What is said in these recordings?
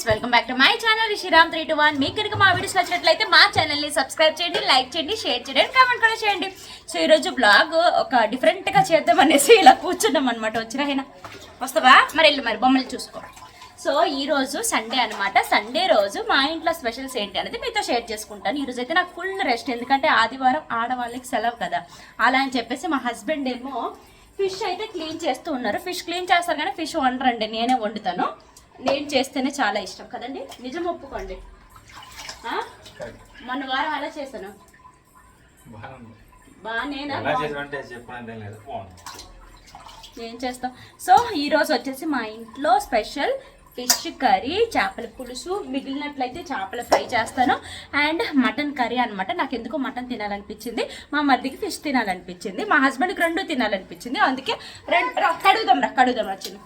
Friends welcome back to my channel. Sriram three two one మీకు కనుక మా videos నచ్చినట్లయితే మా ఛానల్ని సబ్స్క్రైబ్ చేయండి లైక్ చేయండి షేర్ చేయండి కామెంట్ కూడా చేయండి. సో ఈరోజు బ్లాగ్ ఒక డిఫరెంట్గా చేద్దాం అనేసి ఇలా కూర్చున్నాం అనమాట వచ్చిన ఆయన వస్తావా? మరి వెళ్ళి మరి బొమ్మలు చూసుకో. సో ఈరోజు సండే అన్నమాట. సండే రోజు మా ఇంట్లో స్పెషల్స్ ఏంటి అనేది మీతో షేర్ చేసుకుంటాను. ఈరోజు అయితే నాకు ఫుల్ రెస్ట్ ఎందుకంటే ఆదివారం ఆడవాళ్ళకి సెలవు కదా. అలా అని చెప్పేసి మా హస్బెండ్ ఏమో ఫిష్ అయితే క్లీన్ చేస్తూ ఉన్నారు. ఫిష్ క్లీన్ చేస్తారు కానీ ఫిష్ వండరండి. నేనే వండుతాను. నేను చేస్తేనే చాలా ఇష్టం. కదండి? నిజం ఒప్పుకోండి? మొన్న వారం అలా చేశాను. ఏం చేస్తాం? సో ఈ రోజు వచ్చేసి మా ఇంట్లో స్పెషల్ ఫిష్ కర్రీ చేపల పులుసు మిగిలినట్లయితే చేపల ఫ్రై చేస్తాను. అండ్ మటన్ కర్రీ అనమాట నాకు ఎందుకో మటన్ తినాలనిపించింది. మా మధ్యకి ఫిష్ తినాలనిపించింది. మా హస్బెండ్కి రెండు తినాలనిపించింది. అందుకే రెండు కడుగుదాం రా కడుగుదాం వచ్చింది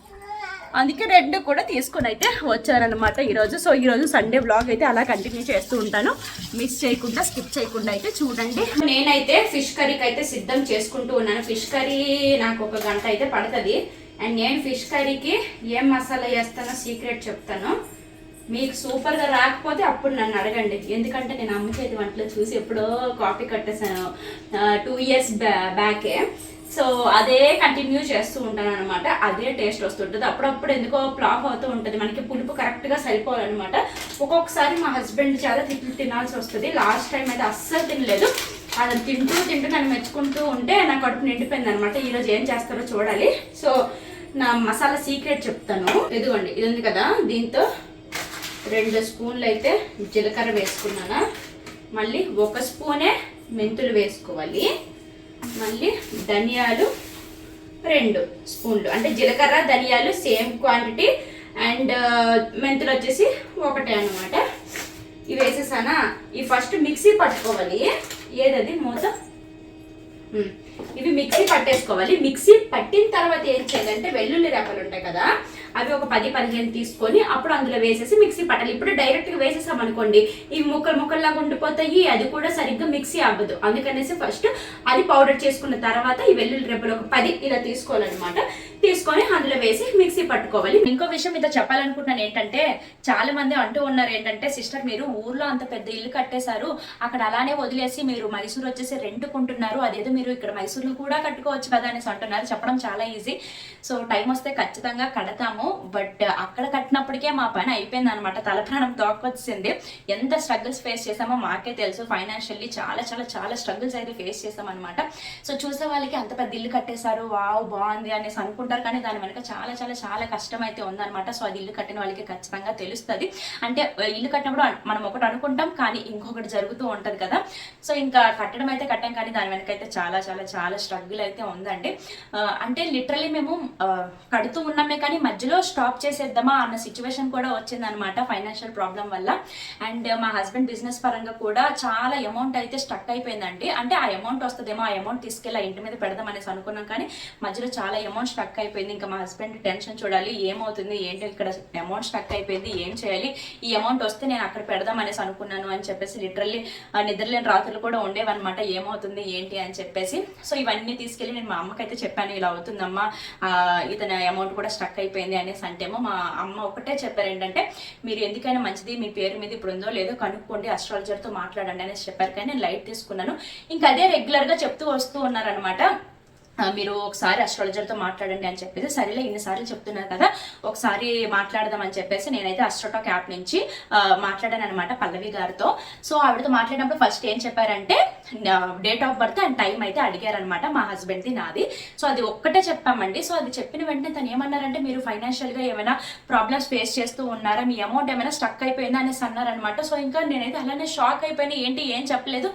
అందుకే రెండు కూడా తీసుకుని అయితే వచ్చారనమాట ఈరోజు. సో ఈరోజు సండే బ్లాగ్ అయితే అలా కంటిన్యూ చేస్తూ ఉంటాను. మిస్ చేయకుండా స్కిప్ చేయకుండా అయితే చూడండి. నేనైతే ఫిష్ కర్రీకి అయితే సిద్ధం చేసుకుంటూ ఉన్నాను. ఫిష్ కర్రీ నాకు ఒక గంట అయితే పడుతుంది. అండ్ నేను ఫిష్ కర్రీకి ఏం మసాలా వేస్తానో సీక్రెట్ చెప్తాను. మీకు సూపర్గా రాకపోతే అప్పుడు నన్ను అడగండి. ఎందుకంటే నేను అమ్మ చేతి వంటలు చూసి ఎప్పుడో కాపీ కట్టేసాను టూ ఇయర్స్ బ్యాకే సో అదే కంటిన్యూ చేస్తూ ఉంటాను అనమాట అదే టేస్ట్ వస్తుంటుంది. అప్పుడప్పుడు ఎందుకో ప్లాఫ్ అవుతూ ఉంటుంది. మనకి పులుపు కరెక్ట్గా సరిపోవాలన్నమాట. ఒక్కొక్కసారి మా హస్బెండ్ చాలా తిట్లు తినాల్సి వస్తుంది. లాస్ట్ టైం అయితే అస్సలు తినలేదు. అది తింటూ తింటూ నన్ను మెచ్చుకుంటూ ఉంటే నా కడుపు నిండిపోయింది అనమాట ఈరోజు ఏం చేస్తారో చూడాలి. సో నా మసాలా సీక్రెట్ చెప్తాను. ఇదిగోండి ఇది ఉంది కదా. దీంతో రెండు స్పూన్లు అయితే జీలకర్ర వేసుకున్నాను? మళ్ళీ ఒక స్పూనే మెంతులు వేసుకోవాలి. మళ్ళీ ధనియాలు రెండు స్పూన్లు. అంటే జీలకర్ర ధనియాలు సేమ్ క్వాంటిటీ అండ్ మెంతులు వచ్చేసి ఒకటే అనమాట ఇవి వేసేసానా? ఇవి ఫస్ట్ మిక్సీ పట్టుకోవాలి. ఏదది? మూత? ఇవి మిక్సీ పట్టేసుకోవాలి. మిక్సీ పట్టిన తర్వాత ఏం చేయాలంటే వెల్లుల్లి రెప్పలు ఉంటాయి కదా అవి ఒక పది పదిహేను తీసుకొని అప్పుడు అందులో వేసేసి మిక్సీ పట్టాలి. ఇప్పుడు డైరెక్ట్గా వేసేసాం అనుకోండి ఇవి ముక్కలు ముక్కల్లాగా ఉండిపోతాయి అది కూడా సరిగ్గా మిక్సీ అవ్వదు. అందుకనేసి ఫస్ట్ అది పౌడర్ చేసుకున్న తర్వాత ఈ వెల్లుల్లి రెబ్బలు ఒక పది ఇలా తీసుకోవాలన్నమాట. తీసుకొని అందులో వేసి మిక్సీ పట్టుకోవాలి. ఇంకో విషయం మీతో చెప్పాలనుకుంటున్నాను ఏంటంటే చాలా మంది అంటూ ఉన్నారు ఏంటంటే సిస్టర్ మీరు ఊర్లో అంత పెద్ద ఇల్లు కట్టేశారు. అక్కడ అలానే వదిలేసి మీరు మైసూర్ వచ్చేసి రెంట్కుంటున్నారు. అదేదో మీరు ఇక్కడ మైసూర్లో కూడా కట్టుకోవచ్చు కదా అనేసి అంటున్నారు. చెప్పడం చాలా ఈజీ. సో టైం వస్తే ఖచ్చితంగా కడతాము. బట్ అక్కడ కట్టినప్పటికే మా పని అయిపోయింది అనమాట తలప్రాణం తోకొచ్చింది ఎంత స్ట్రగుల్స్ ఫేస్ చేసామో మాకే తెలుసు. ఫైనాన్షియల్లీ చాలా చాలా చాలా స్ట్రగుల్స్ అయితే ఫేస్ చేసాం అనమాట సో చూసే వాళ్ళకి అంత పెద్ద ఇల్లు కట్టేశారు. వావ్ బాగుంది అనేసి అనుకుంటారు కానీ దాని వెనక చాలా చాలా చాలా కష్టం అయితే ఉందన్నమాట. సో అది ఇల్లు కట్టిన వాళ్ళకి ఖచ్చితంగా తెలుస్తుంది. అంటే ఇల్లు కట్టినప్పుడు మనం ఒకటి అనుకుంటాం కానీ ఇంకొకటి జరుగుతూ ఉంటుంది కదా. సో ఇంకా కట్టడం అయితే కట్టాం కానీ దాని వెనక అయితే చాలా చాలా చాలా స్ట్రగుల్ అయితే ఉందండి. అంటే లిటరలీ మేము కడుతూ ఉన్నామే కానీ మధ్యలో స్టాప్ చేసేద్దామా అన్న సిచ్యువేషన్ కూడా వచ్చిందనమాట ఫైనాన్షియల్ ప్రాబ్లం వల్ల. అండ్ మా హస్బెండ్ బిజినెస్ పరంగా కూడా చాలా అమౌంట్ అయితే స్టక్ అయిపోయిందండి. అంటే ఆ అమౌంట్ వస్తుందేమో ఆ అమౌంట్ తీసుకెళ్ళి ఇంటి మీద పెడదాం అనేసి అనుకున్నాం కానీ మధ్యలో చాలా అమౌంట్ స్టక్ అయిపోయింది. ఇంకా మా హస్బెండ్ టెన్షన్ చూడాలి. ఏమవుతుంది? ఏంటి? ఇక్కడ అమౌంట్ స్టక్ అయిపోయింది. ఏం చేయాలి? ఈ అమౌంట్ వస్తే నేను అక్కడ పెడదాం అనేసి అనుకున్నాను అని చెప్పేసి లిటరల్లీ నిద్రలేని రాత్రులు కూడా ఉండేవన్నమాట. ఏమవుతుంది? ఏంటి? అని చెప్పేసి. సో ఇవన్నీ తీసుకెళ్ళి నేను మా అమ్మకైతే చెప్పాను ఇలా అవుతుందమ్మా. ఇతని అమౌంట్ కూడా స్టక్ అయిపోయింది అనేసి అంటేమో మా అమ్మ ఒకటే చెప్పారు. ఏంటంటే మీరు ఎందుకైనా మంచిది మీ పేరు మీద ఇప్పుడు ఉందో లేదో కనుక్కోండి అస్ట్రాలజర్తో మాట్లాడండి అనేసి చెప్పారు. కానీ నేను లైట్ తీసుకున్నాను. ఇంకా అదే రెగ్యులర్గా చెప్తూ వస్తూ ఉన్నారనమాట మీరు ఒకసారి అస్ట్రాలజర్తో మాట్లాడండి అని చెప్పేసి సరేలే ఇన్నిసార్లు చెప్తున్నారు కదా ఒకసారి మాట్లాడదాం అని చెప్పేసి నేనైతే అస్ట్రోటాక్ యాప్ నుంచి మాట్లాడాను అనమాట పల్లవి గారితో. సో ఆవిడతో మాట్లాడినప్పుడు ఫస్ట్ ఏం చెప్పారంటే date of birth and time అయితే అడిగారనమాట మా హస్బెండ్ది నాది. సో అది ఒక్కటే చెప్పామండి. సో అది చెప్పిన వెంటనే తను ఏమన్నారంటే మీరు ఫైనాన్షియల్గా ఏమైనా ప్రాబ్లమ్స్ ఫేస్ చేస్తూ ఉన్నారా? మీ అమౌంట్ ఏమైనా స్టక్ అయిపోయిందా అనేసి అన్నారనమాట సో ఇంకా నేనైతే అలానే షాక్ అయిపోయినా ఏంటి ఏం చెప్పలేదు.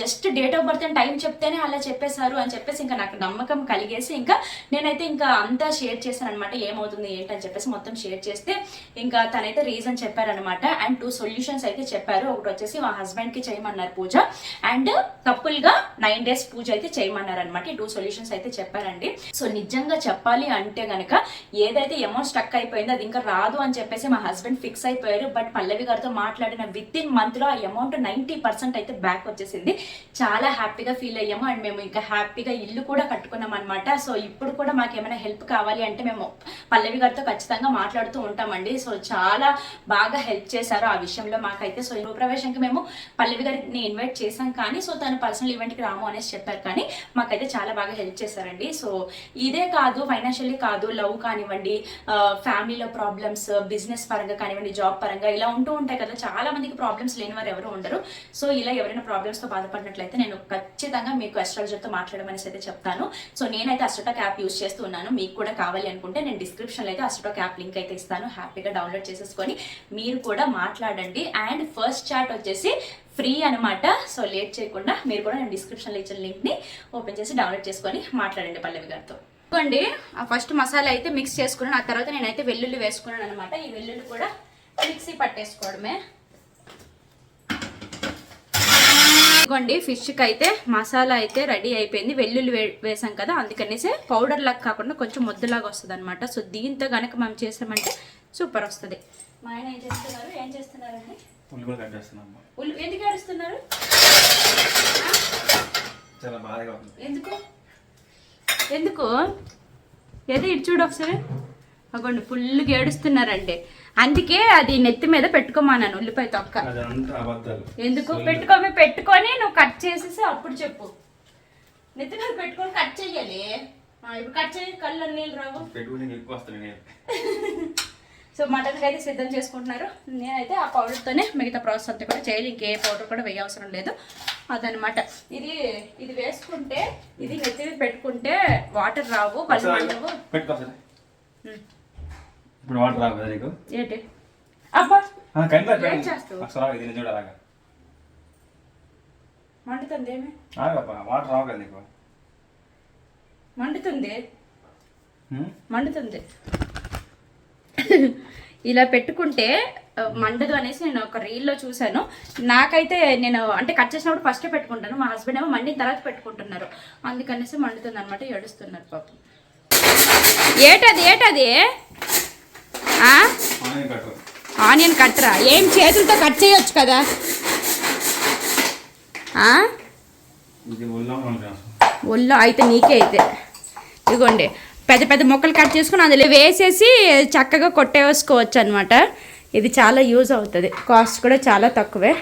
Just date of birth and time చెప్తేనే అలా చెప్పేశారు అని చెప్పేసి ఇంకా నాకు నమ్మకం కలిగేసి ఇంకా నేనైతే ఇంకా అంతా షేర్ చేశాను అనమాట ఏమవుతుంది ఏంటని చెప్పేసి మొత్తం షేర్ చేస్తే ఇంకా తనైతే రీజన్ చెప్పారనమాట అండ్ టూ సొల్యూషన్స్ అయితే చెప్పారు. ఒకటి వచ్చేసి మా హస్బెండ్కి చేయమన్నారు పూజ. అండ్ కపుల్గా నైన్ డేస్ పూజ అయితే చేయమన్నారు అనమాట ఈ టూ సొల్యూషన్స్ అయితే చెప్పారండి. సో నిజంగా చెప్పాలి అంటే గనక ఏదైతే అమౌంట్ స్టక్ అయిపోయిందో అది ఇంకా రాదు అని చెప్పేసి మా హస్బెండ్ ఫిక్స్ అయిపోయారు. బట్ పల్లవి గారితో మాట్లాడిన విత్ ఇన్ మంత్లో ఆ అమౌంట్ నైన్టీ పర్సెంట్ అయితే బ్యాక్ వచ్చేసింది. చాలా హ్యాపీగా ఫీల్ అయ్యాము. అండ్ మేము ఇంకా హ్యాపీగా ఇల్లు కూడా కట్టుకున్నాం అనమాట సో ఇప్పుడు కూడా మాకు ఏమైనా హెల్ప్ కావాలి అంటే మేము పల్లవి గారితో ఖచ్చితంగా మాట్లాడుతూ ఉంటామండి. సో చాలా బాగా హెల్ప్ చేశారు ఆ విషయంలో మాకైతే. సో గృహప్రవేశంకి మేము పల్లవి గారిని ఇన్వైట్ చేశాం కానీ సో తను పర్సనల్ ఈవెంట్కి రాము అనేసి చెప్పారు కానీ మాకైతే చాలా బాగా హెల్ప్ చేశారండి. సో ఇదే కాదు ఫైనాన్షియల్లీ కాదు లవ్ కానివ్వండి ఫ్యామిలీలో ప్రాబ్లమ్స్ బిజినెస్ పరంగా కానివ్వండి జాబ్ పరంగా ఇలా ఉంటూ ఉంటాయి కదా. చాలా మందికి ప్రాబ్లమ్స్ లేని వారు ఎవరు ఉండరు. సో ఇలా ఎవరైనా ప్రాబ్లమ్స్తో బాధపడినట్లయితే నేను ఖచ్చితంగా మీకు అస్ట్రాలజర్తో మాట్లాడమనేసి అయితే చెప్తాను. సో నేనైతే అస్ట్రోటాక్ యాప్ యూస్ చేస్తూ ఉన్నాను. మీకు కూడా కావాలి అనుకుంటే నేను డిస్క్రిప్షన్లో అయితే అస్ట్రోటాక్ యాప్ లింక్ అయితే ఇస్తాను. హ్యాపీగా డౌన్లోడ్ చేసేసుకొని మీరు కూడా మాట్లాడండి. అండ్ ఫస్ట్ చాట్ వచ్చేసి ఫ్రీ అనమాట సో లేట్ చేయకుండా మీరు కూడా నేను డిస్క్రిప్షన్లో ఇచ్చిన లింక్ని ఓపెన్ చేసి డౌన్లోడ్ చేసుకొని మాట్లాడండి పల్లవి గారితో. ఇదిగోండి ఫస్ట్ మసాలా అయితే మిక్స్ చేసుకున్నాను. ఆ తర్వాత నేనైతే వెల్లుల్లి వేసుకున్నాను అనమాట ఈ వెల్లుల్లి కూడా మిక్సీ పట్టేసుకోవడమే. ఇదిగోండి ఫిష్కి అయితే మసాలా అయితే రెడీ అయిపోయింది. వెల్లుల్లి వే వేసాం కదా అందుకనేసి పౌడర్ లాగా కాకుండా కొంచెం ముద్దలాగా వస్తుంది అనమాట సో దీంతో కనుక మనం చేసామంటే సూపర్ వస్తుంది. మా ఆయన ఏం చేస్తున్నారు? ఏం చేస్తున్నారండి? ఉల్లి ఎందుకు ఏడుస్తున్నారు? ఆ? చాలా బాధగా ఉంది. ఎందుకు? ఎందుకు? ఏదో ఇటు చూడు ఒకసారి. అగోండి ఫుల్గా ఏడుస్తున్నారండి. అందుకే అది నెత్తి మీద పెట్టుకోమన్నాను ఉల్లిపాయ తొక్క. అదంతా అబద్ధాలు. ఎందుకు? పెట్టుకోమి పెట్టుకొని నువ్వు కట్ చేసేసి అప్పుడు చెప్పు. నెత్తి మీద పెట్టుకొని కట్ చెయ్యాలి. ఆ, ఇప్పుడు కట్ చేయి కళ్ళు నీళ్ళు రావు. సో మటన్కి అయితే సిద్ధం చేసుకుంటున్నారు. నేనైతే ఆ పౌడర్తోనే మిగతా ప్రాసెస్ అంతా కూడా చేయాలి. ఇంకే పౌడర్ కూడా వేయ అవసరం లేదు. అదనమాట ఇది ఇది వేసుకుంటే ఇది నెత్తి మీద పెట్టుకుంటే వాటర్ రావు కళ్ళు మండవు. ఇప్పుడు వాటర్ రావు కదా నీకు? ఏంటి? అబ్బా! అలాగా మండుతుంది ఏమి వాటర్ రావు కదా నీకు? మండుతుంది? మండుతుంది? ఇలా పెట్టుకుంటే మండదు అనేసి నేను ఒక రీల్లో చూశాను. నాకైతే నేను అంటే కట్ చేసినప్పుడు ఫస్టే పెట్టుకుంటాను. మా హస్బెండ్ ఏమో మండిన తర్వాత పెట్టుకుంటున్నారు. అందుకనేసి మండుతుంది అనమాట ఏడుస్తున్నారు పాపం. ఏటది ఏటది? ఆనియన్ కట్టు ఆనియన్ కట్టరా? ఏం చేతులతో కట్ చేయొచ్చు కదా? ఒళ్ళో అయితే నీకే అయితే. ఇదిగోండి. పెద్ద పెద్ద ముక్కలు కట్ చేసుకుని అందులో వేసేసి చక్కగా కొట్టేసుకోవచ్చు అనమాట ఇది చాలా యూజ్ అవుతుంది. కాస్ట్ కూడా చాలా తక్కువే.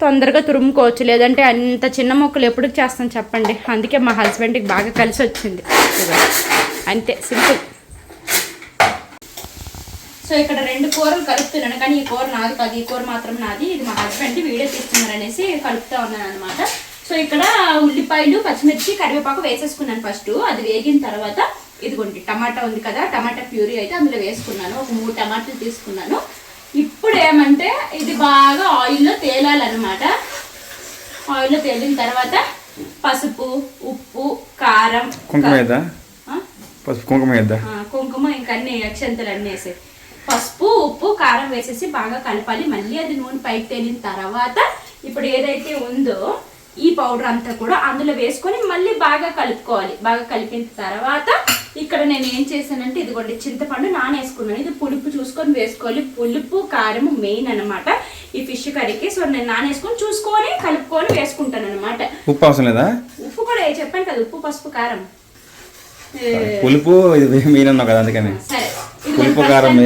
తొందరగా తురుముకోవచ్చు. లేదంటే అంత చిన్న మొక్కలు ఎప్పుడు చేస్తాం చెప్పండి. అందుకే మా హస్బెండ్కి బాగా కలిసి వచ్చింది. అంతే. సింపుల్. సో ఇక్కడ రెండు కూరలు కలుపుతున్నాను. కానీ ఈ కూర నాది కాదు. ఈ కూర మాత్రం నాది. ఇది మా హస్బెండ్ వీడియో తీస్తున్నారు అనేసి కలుపుతా ఉన్నాను అనమాట సో ఇక్కడ ఉల్లిపాయలు పచ్చిమిర్చి కరివేపాకు వేసేసుకున్నాను ఫస్ట్ అది వేగిన తర్వాత ఇదిగోండి టమాటా ఉంది కదా టమాటా ప్యూరీ అయితే అందులో వేసుకున్నాను. ఒక మూడు టమాటాలు తీసుకున్నాను. ఇప్పుడు ఏమంటే ఇది బాగా ఆయిల్లో తేలాలన్నమాట. ఆయిల్లో తేలిన తర్వాత పసుపు ఉప్పు కారం కుంకుమ కుంకుమ ఇంకా అన్ని అక్షంతలు అన్నీ వేసేసి పసుపు ఉప్పు కారం వేసేసి బాగా కలపాలి. మళ్ళీ అది నూనె పైకి తేలిన తర్వాత ఇప్పుడు ఏదైతే ఉందో ఈ పౌడర్ అంతా కూడా అందులో వేసుకొని మళ్ళీ బాగా కలుపుకోవాలి. బాగా కలిపిన తర్వాత ఇక్కడ నేను ఏం చేశానంటే ఇదిగోండి చింతపండు నానేసుకున్నాను. ఇది పులుపు చూసుకొని వేసుకోవాలి. పులుపు కారం మెయిన్ అన్నమాట. ఈ ఫిష్ కర్రీకి. సో నేను నానేసుకొని చూసుకొని కలుపుకొని వేసుకుంటాను అనమాట ఉప్పు అవసరం లేదా? ఉప్పు కూడా ఏ చెప్పాను కదా ఉప్పు పసుపు కారం. పులుపు అన్నావు కదా అందుకని. పులుపు కారం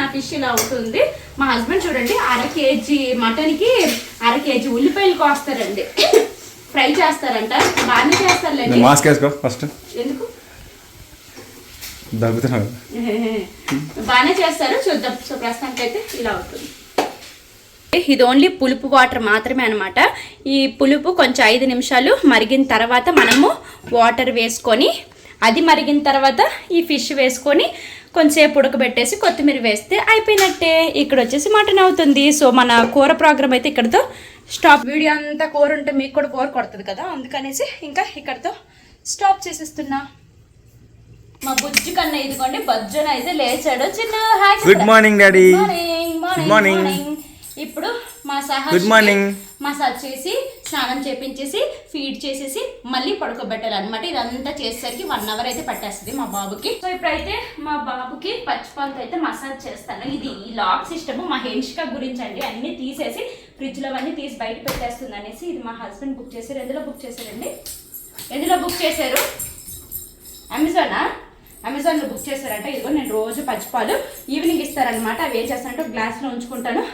నా ఫిష్ ఇలా అవుతుంది. మా హస్బెండ్ చూడండి అర కేజీ మటన్కి అర కేజీ ఉల్లిపాయలు కోస్తారండి. ఫ్రై చేస్తారంట. బాగానే చేస్తారులేండి. మాస్క్ వేసుకో ఫస్ట్ ఎందుకు? బాగానే చేస్తారు. చూద్దాం. సో ప్రస్తుతానికి అయితే ఇలా అవుతుంది. ఇది ఓన్లీ పులుపు వాటర్ మాత్రమే అనమాట ఈ పులుపు కొంచెం ఐదు నిమిషాలు మరిగిన తర్వాత మనము వాటర్ వేసుకొని అది మరిగిన తర్వాత ఈ ఫిష్ వేసుకొని కొంచెంసేపు ఉడకబెట్టేసి కొత్తిమీర వేస్తే అయిపోయినట్టే. ఇక్కడ వచ్చేసి మటన్ అవుతుంది. సో మన కూర ప్రోగ్రామ్ అయితే ఇక్కడతో స్టాప్. వీడియో అంతా కూర ఉంటే మీకు కూడా కూర కొడుతుంది కదా? అందుకనేసి ఇంకా ఇక్కడతో స్టాప్ చేసేస్తున్నా. మా బుజ్జి కన్నా ఇదిగోండి బజ్జున అయితే లేచాడు. చిన్న hi good morning daddy morning. Morning ఇప్పుడు మా సహా Good morning. మసాజ్ చేసి స్నానం చేపించేసి ఫీడ్ చేసేసి మళ్ళీ పడుకోబెట్టాలి అనమాట ఇదంతా చేసేసరికి వన్ అవర్ అయితే పట్టేస్తుంది మా బాబుకి. సో ఇప్పుడైతే మా బాబుకి పచ్చిపాలతో అయితే మసాజ్ చేస్తాను. ఇది ఈ లాక్ సిస్టమ్ మా హెన్షిక గురించి అండి అన్ని తీసేసి ఫ్రిడ్జ్లో అన్ని తీసి బయట పెట్టేస్తుంది అనేసి ఇది మా హస్బెండ్ బుక్ చేశారు. ఎందులో బుక్ చేశారండి? ఎందులో బుక్ చేశారు? అమెజానా అమెజాన్లో బుక్ చేశారంట. ఇదిగో నేను రోజు పచ్చిపాలు ఈవినింగ్ ఇస్తారనమాట అవి ఏం చేస్తానంటే గ్లాస్లో ఉంచుకుంటాను.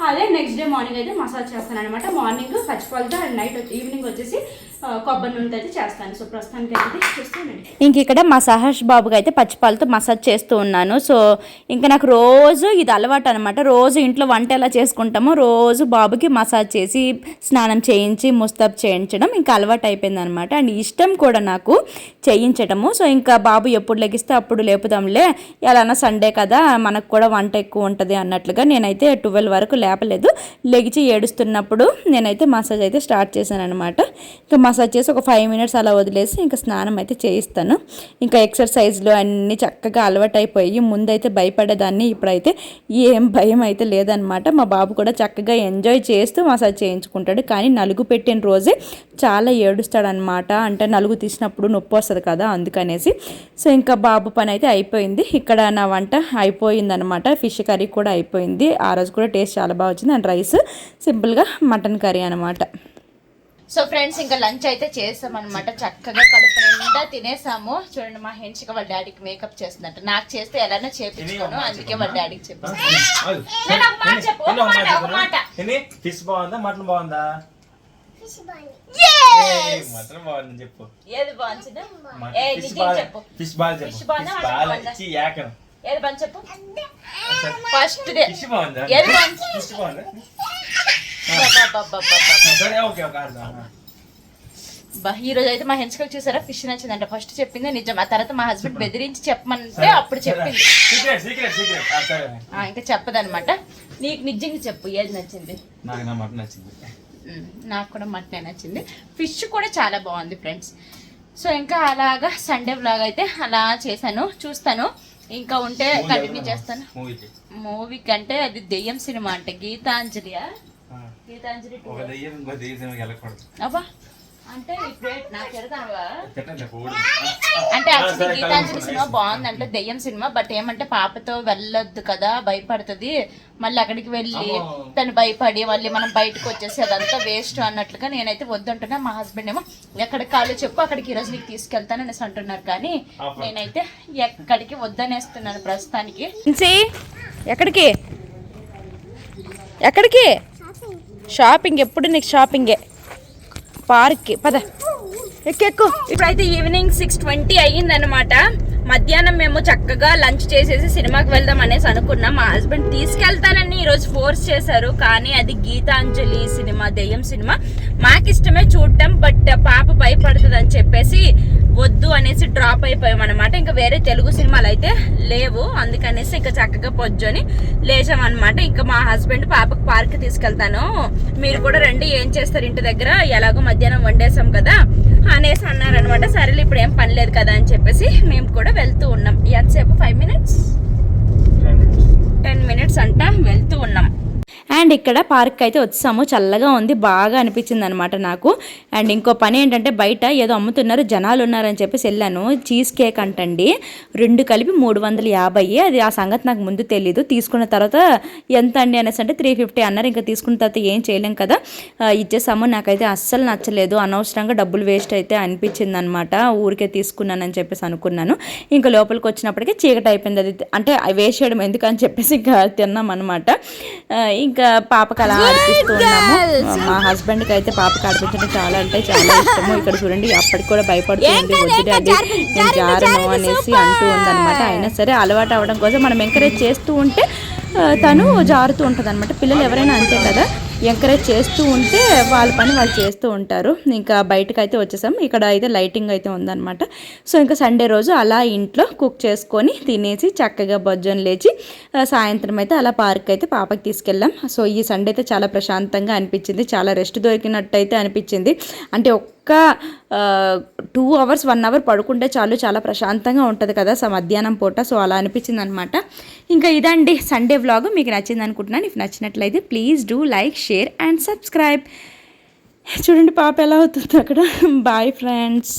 అదే నెక్స్ట్ డే మార్నింగ్ అయితే మసాజ్ చేస్తాను అనమాట మార్నింగ్ పచ్చిపాలతో అండ్ నైట్ వచ్చి ఈవినింగ్ వచ్చేసి కొబ్బరి నూనెతో అయితే చేస్తాను. సో ప్రస్తుతానికి అయితే చూస్తానండి ఇంక ఇక్కడ మా సహర్ష్ బాబుకి అయితే పచ్చిపాలతో మసాజ్ చేస్తూ ఉన్నాను. సో ఇంకా నాకు రోజు ఇది అలవాటు అనమాట రోజు ఇంట్లో వంట ఎలా చేసుకుంటామో రోజు బాబుకి మసాజ్ చేసి స్నానం చేయించి ముస్తాబ్ చేయించడం ఇంకా అలవాటు అయిపోయింది అనమాట అండ్ ఇష్టం కూడా నాకు చేయించడము సో ఇంకా బాబు ఎప్పుడు లెగిస్తే అప్పుడు లేపుదాంలే. ఎలానా సండే కదా మనకు కూడా వంట ఎక్కువ ఉంటుంది అన్నట్లుగా నేనైతే ట్వెల్వ్ వరకు లేపలేదు. లెగిచి ఏడుస్తున్నప్పుడు నేనైతే మసాజ్ అయితే స్టార్ట్ చేశాను అనమాట ఇంకా మసాజ్ చేసి ఒక ఫైవ్ మినిట్స్ అలా వదిలేసి ఇంకా స్నానం అయితే చేయిస్తాను. ఇంకా ఎక్సర్సైజ్లు అన్నీ చక్కగా అలవాటు అయిపోయి ముందైతే భయపడేదాన్ని ఇప్పుడైతే ఏం భయం అయితే లేదనమాట. మా బాబు కూడా చక్కగా ఎంజాయ్ చేస్తూ మసాజ్ చేయించుకుంటాడు. కానీ నలుగు పెట్టిన రోజే చాలా ఏడుస్తాడనమాట. అంటే నలుగు తీసినప్పుడు నొప్పి వస్తుంది కదా అందుకనేసి. సో ఇంకా బాబు పని అయితే అయిపోయింది. ఇక్కడ నా వంట అయిపోయిందనమాట. ఫిష్ కర్రీ కూడా అయిపోయింది. ఆ రోజు కూడా టేస్ట్ చాలా బాగా వచ్చింది. అండ్ రైస్ సింపుల్గా మటన్ కర్రీ అనమాట. సో ఫ్రెండ్స్ ఇంకా లంచ్ అయితే చేసాం అనమాట చక్కగా కడుపు నిండా తినేసాము. చూడండి మా హెన్షిక వాళ్ళ డాడీకి మేకప్ చేస్తున్నట్టు నాకు చేస్తే ఎలానో చేపించుకోను అందుకే వాళ్ళ డాడీకి చెప్పాను నేను ఒక మాట చెప్పు, ఒక మాట, ఒక మాట. ఫిష్ బాగుందా? మటన్ బాగుందా? మటన్ బాగుందని చెప్పు. ఏది బాగుంది ఫిష్ చెప్పు. ఫిష్? ఇచ్చి ఏది బాగుంది చెప్పు? ఫస్ట్ డే ఫిష్ బాగుందా? ఏది బాగుంది? ఫిష్ బాగుందా? ఈ రోజు అయితే మా హెన్స్కల్ చూసారా? ఫిష్ నచ్చిందంట ఫస్ట్ చెప్పింది నిజం. ఆ తర్వాత మా హస్బెండ్ బెదిరించి చెప్పమంటే అప్పుడు చెప్పింది. ఇంకా చెప్పదన్నమాట. నీకు నిజంగా చెప్పు ఏది నచ్చింది? నాకు కూడా మటనే నచ్చింది. ఫిష్ కూడా చాలా బాగుంది ఫ్రెండ్స్ సో ఇంకా అలాగా సండే వ్లాగ్ అయితే అలా చేశాను చూస్తాను. ఇంకా ఉంటే కంటిన్యూ చేస్తాను. మూవీ కంటే అది దెయ్యం సినిమా అంటే. గీతాంజలియా. ఒక దెయ్యం ఇంకో దెయ్యం సినిమాకి వెళ్ళకూడదు అబ్బా అంటే అంటే గీతాంజలి. సినిమా బాగుంది అంటే దెయ్యం సినిమా బట్ ఏమంటే పాపతో వెళ్ళొద్దు కదా భయపడుతుంది. మళ్ళీ అక్కడికి వెళ్ళి. తను భయపడి మళ్ళీ మనం బయటకు వచ్చేసి అదంతా వేస్ట్ అన్నట్లుగా నేనైతే వద్దంటున్నా. మా హస్బెండ్ ఏమో ఎక్కడికి కాలో చెప్పు అక్కడికి ఈరోజు నీకు తీసుకెళ్తాను అనేసి అంటున్నారు. కానీ. నేనైతే ఎక్కడికి వద్దనేస్తున్నాను ప్రస్తుతానికి. ఎక్కడికి? ఎక్కడికి? షాపింగ్ ఎప్పుడు నీకు షాపింగే? పార్క్కి పద. ఎక్కెక్కు. ఇప్పుడైతే ఈవినింగ్ సిక్స్ ట్వంటీ అయ్యిందనమాట మధ్యాహ్నం మేము చక్కగా లంచ్ చేసేసి సినిమాకి వెళ్దాం అనేసి అనుకున్నాం. మా హస్బెండ్ తీసుకెళ్తానని ఈరోజు ఫోర్స్ చేశారు. కానీ అది గీతాంజలి సినిమా దెయ్యం సినిమా. మాకు ఇష్టమే చూడటం బట్ పాప భయపడుతుంది అని చెప్పేసి వద్దు అనేసి డ్రాప్ అయిపోయాం అనమాట ఇంకా వేరే తెలుగు సినిమాలు అయితే లేవు. అందుకనేసి ఇంకా చక్కగా పొజ్జొని లేచామన్నమాట. ఇంకా మా హస్బెండ్ పాపకు పార్క్ తీసుకెళ్తాను. మీరు కూడా రండి ఏం చేస్తారు ఇంటి దగ్గర? ఎలాగో మధ్యాహ్నం వండేసాం కదా? అనేసి అన్నారనమాట సరేలే ఇప్పుడు ఏం పని లేదు కదా అని చెప్పేసి మేము కూడా వెళ్తూ ఉన్నాం. ఎంతసేపు? ఫైవ్ మినిట్స్ టెన్ మినిట్స్ అంట. వెళ్తూ ఉన్నాం. అండ్ ఇక్కడ పార్క్ అయితే వచ్చాము చల్లగా ఉంది బాగా అనిపించింది అనమాట నాకు. అండ్ ఇంకో పని ఏంటంటే బయట ఏదో అమ్ముతున్నారు జనాలు ఉన్నారని చెప్పేసి వెళ్ళాను. చీజ్ కేక్ అంటండి. రెండు కలిపి మూడు వందల యాభై. అది ఆ సంగతి నాకు ముందు తెలీదు. తీసుకున్న తర్వాత ఎంత అండి అనేసి అంటే త్రీ ఫిఫ్టీ అన్నారు. ఇంకా తీసుకున్న తర్వాత ఏం చేయలేం కదా. ఇచ్చేసాము. నాకైతే అస్సలు నచ్చలేదు. అనవసరంగా డబ్బులు వేస్ట్ అయితే అనిపించింది అనమాట ఊరికే తీసుకున్నానని చెప్పేసి అనుకున్నాను. ఇంకా లోపలికి వచ్చినప్పటికీ చీకటి అయిపోయింది. అది అంటే వేస్ట్ చేయడం ఎందుకని చెప్పేసి ఇంకా తిన్నాం అనమాట ఇంకా పాపకి అలా ఆడిపిస్తూ ఉన్నాము. మా హస్బెండ్కి అయితే పాపకి ఆడిపించడం చాలా అంటే చాలా ఇష్టము. ఇక్కడ చూడండి అప్పటికి కూడా భయపడుతుంది వద్దు డాడీ నేను జారను అనేసి అంటూ ఉందన్నమాట. అయినా సరే అలవాటు అవ్వడం కోసం మనం ఎంకరేజ్ చేస్తూ ఉంటే తను జారుతూ ఉంటుంది అనమాట పిల్లలు ఎవరైనా అంతే కదా. ఎంకరేజ్ చేస్తూ ఉంటే వాళ్ళ పని వాళ్ళు చేస్తూ ఉంటారు. ఇంకా బయటకు అయితే వచ్చేసాం. ఇక్కడ అయితే లైటింగ్ అయితే ఉందన్నమాట. సో ఇంకా సండే రోజు అలా ఇంట్లో కుక్ చేసుకొని తినేసి చక్కగా బొజ్జను లేచి సాయంత్రం అయితే అలా పార్క్ అయితే పాపకి తీసుకెళ్ళాం. సో ఈ సండే అయితే చాలా ప్రశాంతంగా అనిపించింది. చాలా రెస్ట్ దొరికినట్టు అయితే అనిపించింది. అంటే ఒక్క టూ అవర్స్ వన్ అవర్ పడుకుంటే చాలు చాలా ప్రశాంతంగా ఉంటుంది కదా సో మధ్యాహ్నం పూట. సో అలా అనిపించింది అనమాట ఇంకా ఇదండి సండే వ్లాగ్ మీకు నచ్చింది అనుకుంటున్నాను. ఇఫ్ నచ్చినట్లయితే please do like share and subscribe చూడండి పాప ఎలా అవుతుంది అక్కడ. Bye friends